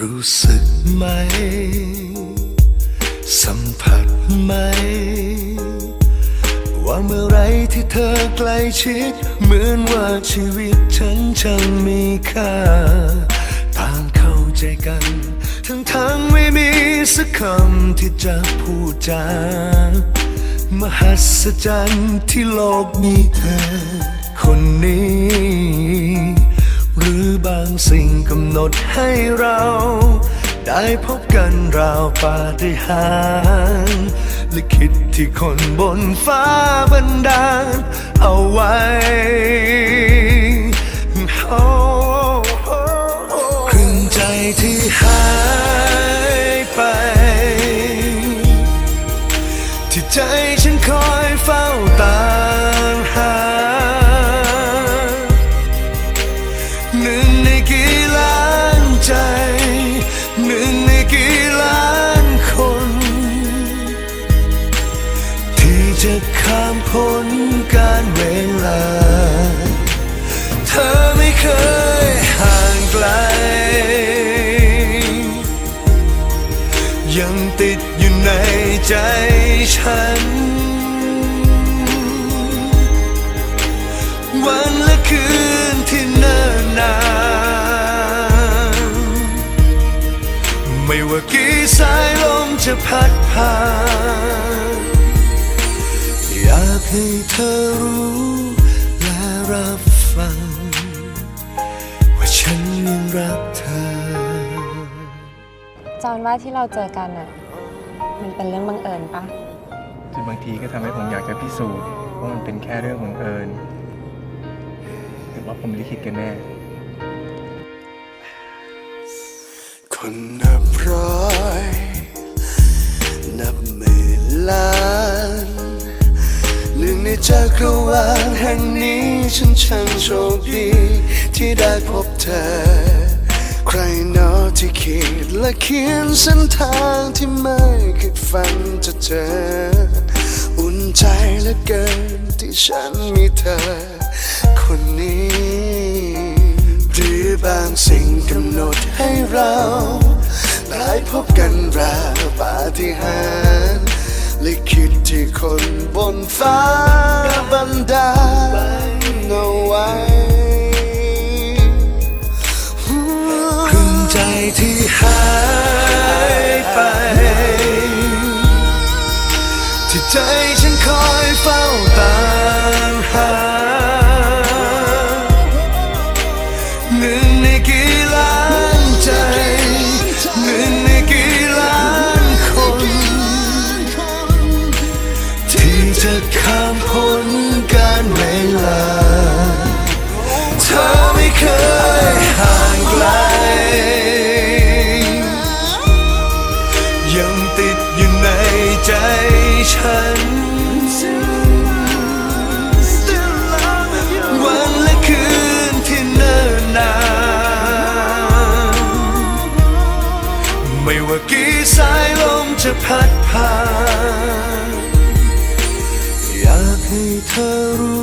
รู้สึกไหม สัมผัสไหม ว่าเมื่อไรที่เธอใกล้ชิด เหมือนว่าชีวิตฉันช่างมีค่า ต่างเข้าใจกัน ทั้งทั้งๆไม่มีสักคำที่จะพูดจามหัศจรรย์ที่โลกมีเธอคนนี้ สิ่งกำหนดให้เรา ได้พบกันราวปาฏิหาริย์ลิขิตที่คนบนฟ้าบันดาลเอาไว้โอ้โอ้โอ้ครึ่งใจที่หายไป ที่ใจฉันคอยเฝ้าตามหา พ้นการเวลา เธอไม่เคยห่างไกล ยังติดอยู่ในใจฉัน วันและคืนที่เนิ่นนาน ไม่ว่ากี่สายลมจะพัดผ่าน ให้เธอรู้และรับฟัง ว่าฉันยังรักเธอ จอนว่าที่เราเจอกันอะมันเป็นเรื่องบังเอิญปะจนบางทีก็ทำให้ผมอยากจะพิสูจน์ว่ามันเป็นแค่เรื่องของเอิญหรือว่าผมลิขิตกันแน่ คนนับร้อ จักรวาลแห่งนี้ฉันช่างโชคดี ที่ได้พบเธอ ใครนอที่ขีดและเขียนเส้นทางที่ไม่คิดฝันจะเจอ อุ่นใจเหลือเกินที่ฉันมีเธอ คนนี้หรือบางสิ่งกำหนดให้เรา ได้พบกันราวปาฏิหาริย์ ลิขิตที่คนบนฟ้าบันดาลเอาไว้ครึ่งใจที่หายไป ที่ใจฉันคอยเฝ้าตาม จะข้ามพ้นการเวลา เธอไม่เคยห่างไกล ยังติดอยู่ในใจฉัน วันและคืนที่เนิ่นนาน ไม่ว่ากี่สายลมจะพัดผ่าน 你踏入